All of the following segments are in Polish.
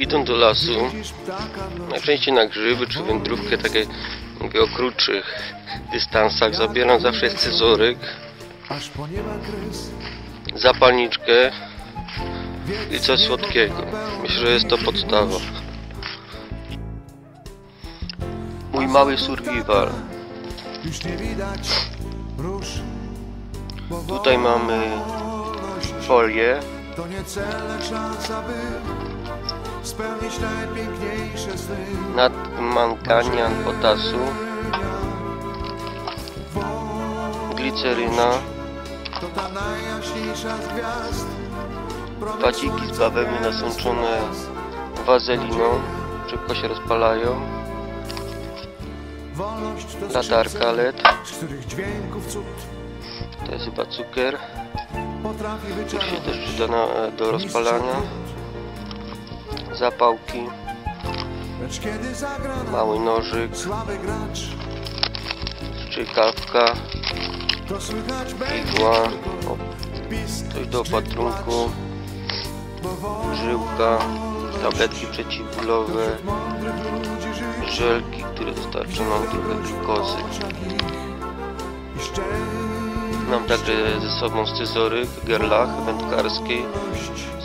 Idą do lasu, najczęściej na grzyby czy wędrówkę takie mówię, o krótszych dystansach. Zabieram zawsze scyzoryk, zapalniczkę i coś słodkiego. Myślę, że jest to podstawa. Mój mały survival. Tutaj mamy folię, to nie cel, lecz szansa, by spełnić najpiękniejsze sny. nadmankanian potasu, gliceryna, To ta najjaśniejsza z gwiazd. Z bawełny nasączone wazeliną, szybko się rozpalają, to latarka LED, to jest chyba cukier, który się też przyda na, do rozpalania, zapałki, mały nożyk, strzykawka, igła, o, coś do opatrunku, żyłka, tabletki przeciwbólowe, żelki, które dostarczą nam trochę glukozy. Mam także ze sobą scyzoryk, gerlach wędkarskiej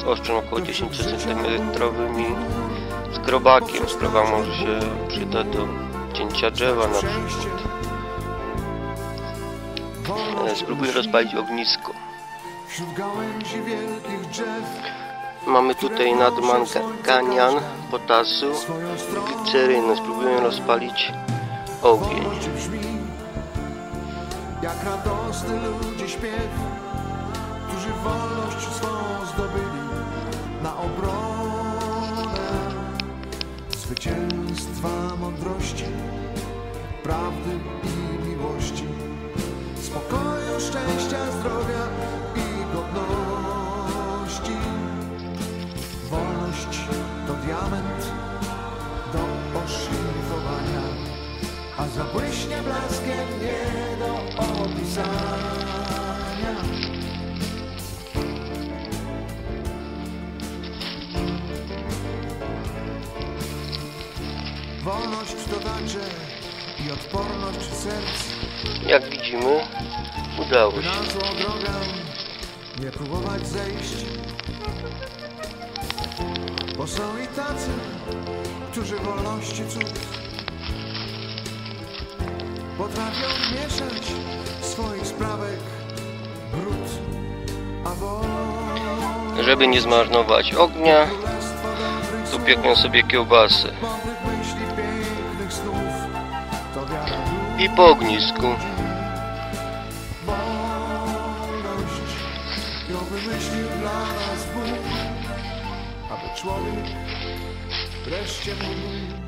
ostrzem około 10 cm z grobakiem. Sprawa może się przyda do cięcia drzewa na przykład. E, Spróbuję rozpalić ognisko. Mamy tutaj nadmankanian potasu swoją stronę i glicerynę. Spróbuję rozpalić ogień. jak radosny ludzi śpiew którzy wolność swą zdobyli na obronę zwycięstwa mądrości prawdy i miłości spokoju, szczęścia, zdrowia i godności wolność to diament do oszlifowania a zabłyśnie blaskiem nie do opisania. Wolność to także i odporność serc, Jak widzimy, udało się. na złą drogę nie próbować zejść. Bo są i tacy, którzy wolności cud potrafią mieszać swoich sprawek brud, a wolność Żeby nie zmarnować ognia, tu sobie kiełbasę. I po ognisku. wymyślił dla nas aby człowiek wreszcie mógł